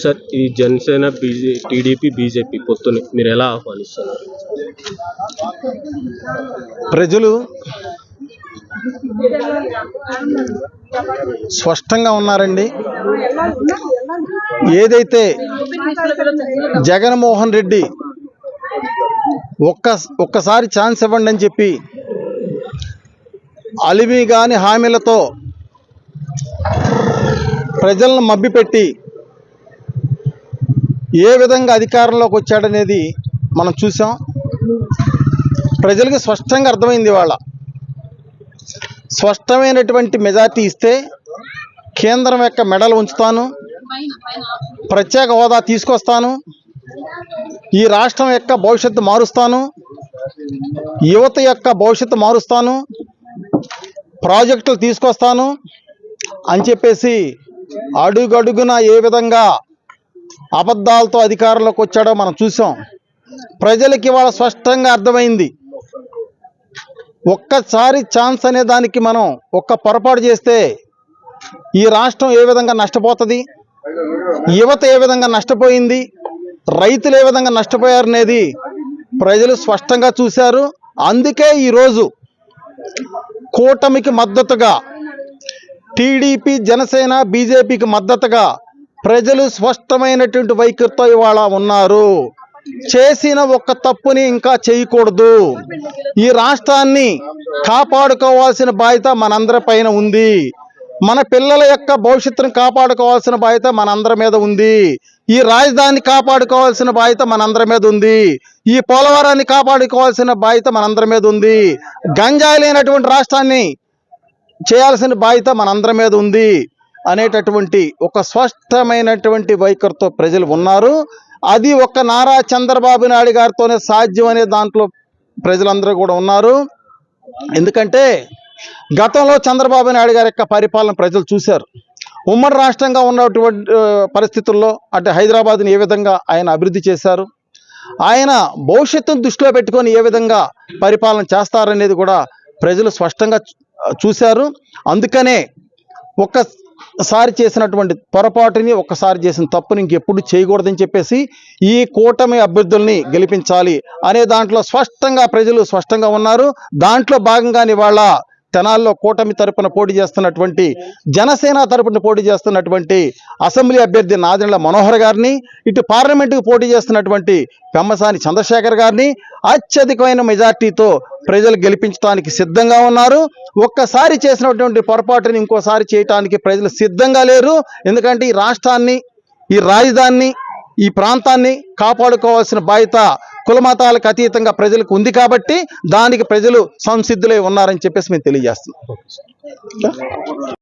Sir ఈ Janasena BJ TDP BJP పొత్తుని మీరు ఎలా ఆహ్వానిస్తున్నారు? ప్రజలు స్పష్టంగా ఉన్నారండి. ఏదైతే జగన్మోహన్ రెడ్డి ఒక్క ఒక్కసారి ఛాన్స్ ఇవ్వండి అని చెప్పి అలిమి కాని హామీలతో ప్రజలను మబ్బిపెట్టి ఏ విధంగా అధికారంలోకి వచ్చాడనేది మనం చూసాం. ప్రజలకు స్పష్టంగా అర్థమైంది వాళ్ళ స్పష్టమైనటువంటి మెజార్టీ ఇస్తే కేంద్రం యొక్క మెడలు ఉంచుతాను. ప్రత్యేక హోదా తీసుకొస్తాను. ఈ రాష్ట్రం యొక్క భవిష్యత్తు మారుస్తాను. యువత యొక్క భవిష్యత్తు మారుస్తాను. ప్రాజెక్టులు తీసుకొస్తాను అని చెప్పేసి అడుగడుగున ఏ విధంగా అబద్ధాలతో అధికారంలోకి వచ్చాడో మనం చూసాం. ప్రజలకి ఇవాళ స్పష్టంగా అర్థమైంది. ఒక్కసారి ఛాన్స్ అనే దానికి మనం ఒక్క పొరపాటు చేస్తే ఈ రాష్ట్రం ఏ విధంగా నష్టపోతుంది? యువత ఏ విధంగా నష్టపోయింది? రైతులు ఏ విధంగా నష్టపోయారనేది ప్రజలు స్పష్టంగా చూశారు. అందుకే ఈరోజు కూటమికి మద్దతుగా టీడీపీ జనసేన బీజేపీకి మద్దతుగా ప్రజలు స్పష్టమైనటువంటి వైఖరితో ఇవాళ ఉన్నారు. చేసిన ఒక్క తప్పుని ఇంకా చేయకూడదు. ఈ రాష్ట్రాన్ని కాపాడుకోవాల్సిన బాధ్యత మనందరి పైన ఉంది. మన పిల్లల యొక్క భవిష్యత్తును కాపాడుకోవాల్సిన బాధ్యత మనందరి మీద ఉంది. ఈ రాజధాని కాపాడుకోవాల్సిన బాధ్యత మనందరి మీద ఉంది. ఈ పోలవరాన్ని కాపాడుకోవాల్సిన బాధ్యత మనందరి మీద ఉంది. గంజాయి లేనటువంటి రాష్ట్రాన్ని చేయాల్సిన బాధ్యత మనందరి మీద ఉంది. అనేటటువంటి ఒక స్పష్టమైనటువంటి వైఖరితో ప్రజలు ఉన్నారు. అది ఒక నారా చంద్రబాబు నాయుడు గారితోనే సాధ్యం అనే దాంట్లో ప్రజలందరూ కూడా ఉన్నారు. ఎందుకంటే గతంలో చంద్రబాబు నాయుడు గారి యొక్క పరిపాలన ప్రజలు చూశారు. ఉమ్మడి రాష్ట్రంగా ఉన్నటువంటి పరిస్థితుల్లో అంటే హైదరాబాద్ని ఏ విధంగా ఆయన అభివృద్ధి చేశారు ఆయన భవిష్యత్తును దృష్టిలో పెట్టుకొని ఏ విధంగా పరిపాలన చేస్తారనేది కూడా ప్రజలు స్పష్టంగా చూశారు. అందుకనే ఒక ఒక్కసారి చేసినటువంటి పొరపాటుని ఒక్కసారి చేసిన తప్పుని ఇంకెప్పుడు చేయకూడదని చెప్పేసి ఈ కూటమి అభ్యర్థుల్ని గెలిపించాలి అనే దాంట్లో స్పష్టంగా ప్రజలు స్పష్టంగా ఉన్నారు. దాంట్లో భాగంగానే వాళ్ళ తెనాల్లో కూటమి తరపున పోటీ చేస్తున్నటువంటి జనసేన తరపున పోటీ చేస్తున్నటువంటి అసెంబ్లీ అభ్యర్థి నాదెండ్ల మనోహర్ గారిని ఇటు పార్లమెంటుకు పోటీ చేస్తున్నటువంటి పెమ్మసాని చంద్రశేఖర్ గారిని అత్యధికమైన మెజార్టీతో ప్రజలు గెలిపించడానికి సిద్ధంగా ఉన్నారు. ఒక్కసారి చేసినటువంటి పొరపాటుని ఇంకోసారి చేయటానికి ప్రజలు సిద్ధంగా లేరు. ఎందుకంటే ఈ రాష్ట్రాన్ని ఈ రాజధానిని ఈ ప్రాంతాన్ని కాపాడుకోవాల్సిన బాధ్యత కులమతాలకు అతీతంగా ప్రజలకు ఉంది కాబట్టి దానికి ప్రజలు సంసిద్ధులై ఉన్నారని చెప్పేసి మేము తెలియజేస్తున్నాం.